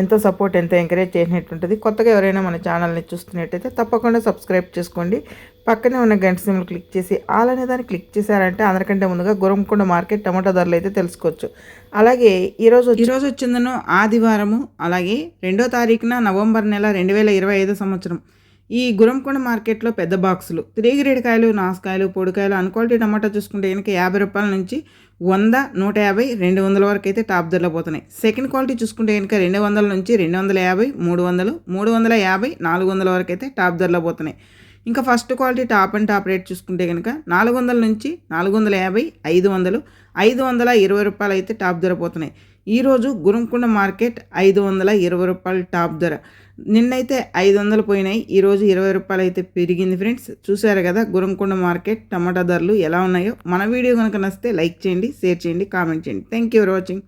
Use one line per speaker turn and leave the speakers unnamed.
ఎంతో సపోర్ట్ ఎంతో ఎంకరేజ్ చేసినట్టుంటుంది కొత్తగా ఎవరైనా మన ఛానల్ని చూస్తున్నట్టయితే తప్పకుండా సబ్స్క్రైబ్ చేసుకోండి. పక్కనే ఉన్న గంట సింబల్ క్లిక్ చేసి ఆల్ అనే దాన్ని క్లిక్ చేశారంటే అందరికంటే ముందుగా గురంకొండ మార్కెట్ టమాటా ధరలు అయితే తెలుసుకోవచ్చు. అలాగే ఈరోజు ఈరోజు వచ్చిందను ఆదివారము అలాగే రెండో తారీఖున నవంబర్ నెల రెండు వేల ఇరవై ఐదు సంవత్సరం. ఈ గురంకొండ మార్కెట్లో పెద్ద బాక్సులు. త్రీ గ్రేడ్ కాయలు నాసుకాయలు పొడికాయలు అన్క్వాలిటీ టమాటా చూసుకుంటే కనుక యాభై రూపాయల నుంచి వంద నూట యాభై రెండు వందల వరకు అయితే టాప్ ధరలో పోతున్నాయి. సెకండ్ క్వాలిటీ చూసుకుంటే కనుక రెండు వందల నుంచి రెండు వందల యాభై మూడు వందలు మూడు వందల యాభై నాలుగు వందల వరకు అయితే టాప్ ధరలో పోతున్నాయి. ఇంకా first quality top and top rate చూసుకుంటే కనుక నాలుగు వందల నుంచి నాలుగు వందల యాభై ఐదు వందలు ఐదు వందల ఇరవై రూపాయలు అయితే టాప్ ధర పోతున్నాయి. ఈరోజు గురంకొండ మార్కెట్ ఐదు వందల ఇరవై రూపాయలు టాప్ ధర. నిన్నైతే ఐదు వందలు పోయినాయి ఈరోజు ఇరవై రూపాయలు అయితే పెరిగింది ఫ్రెండ్స్. చూసారు కదా గురంకొండ మార్కెట్ టమాటా ధరలు ఎలా ఉన్నాయో. మన వీడియో కనుక నచ్చితే లైక్ చేయండి షేర్ చేయండి కామెంట్ చేయండి. Thank you for watching